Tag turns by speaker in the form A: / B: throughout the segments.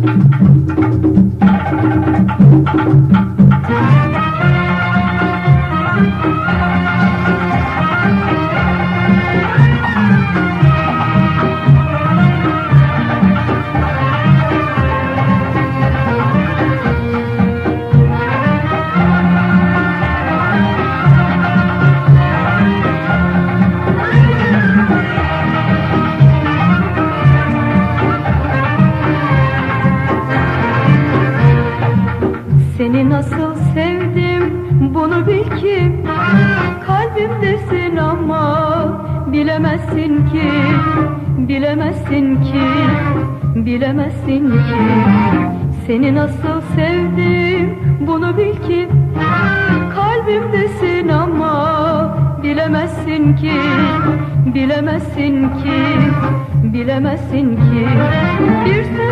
A: Thank you. Nasıl sevdim bunu bil ki. Kalbimdesin ama bilemezsin ki. Bilemezsin ki Bilemezsin ki. Seni nasıl sevdim bunu bil ki. Kalbimdesin ama bilemezsin ki. Bilemezsin ki Bilemezsin ki. Bir sevdaya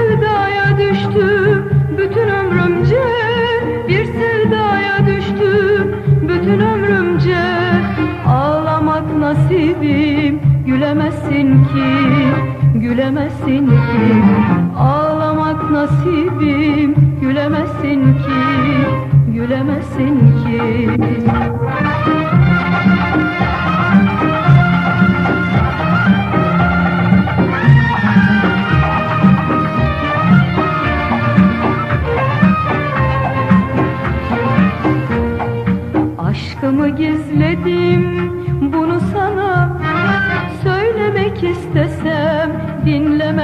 A: Nasibim gülemezsin ki Gülemezsin ki. Ağlamak nasibim gülemezsin ki Gülemezsin ki. Aşkımı gizledim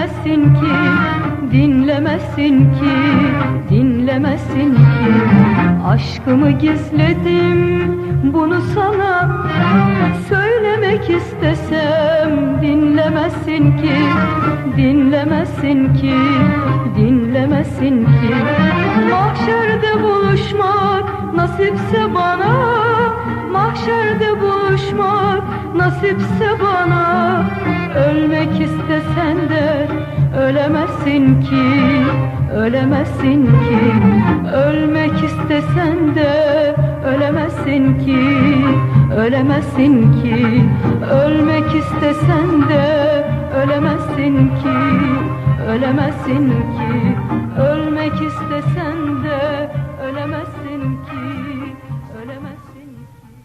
A: dinlemezsin ki Dinlemezsin ki Dinlemezsin ki. Aşkımı gizledim bunu sana Söylemek istesem. Dinlemezsin ki Dinlemezsin ki Dinlemezsin ki. Mahşerde buluşmak nasipse bana Mahşerde buluşmak nasipse bana Ölmek istesen de ölemezsin ki Ölemezsin ki. Ölmek istesen de ölemezsin ki Ölemezsin ki. Ölmek istesen de ölemezsin ki Ölemezsin ki. Ölmek istesen de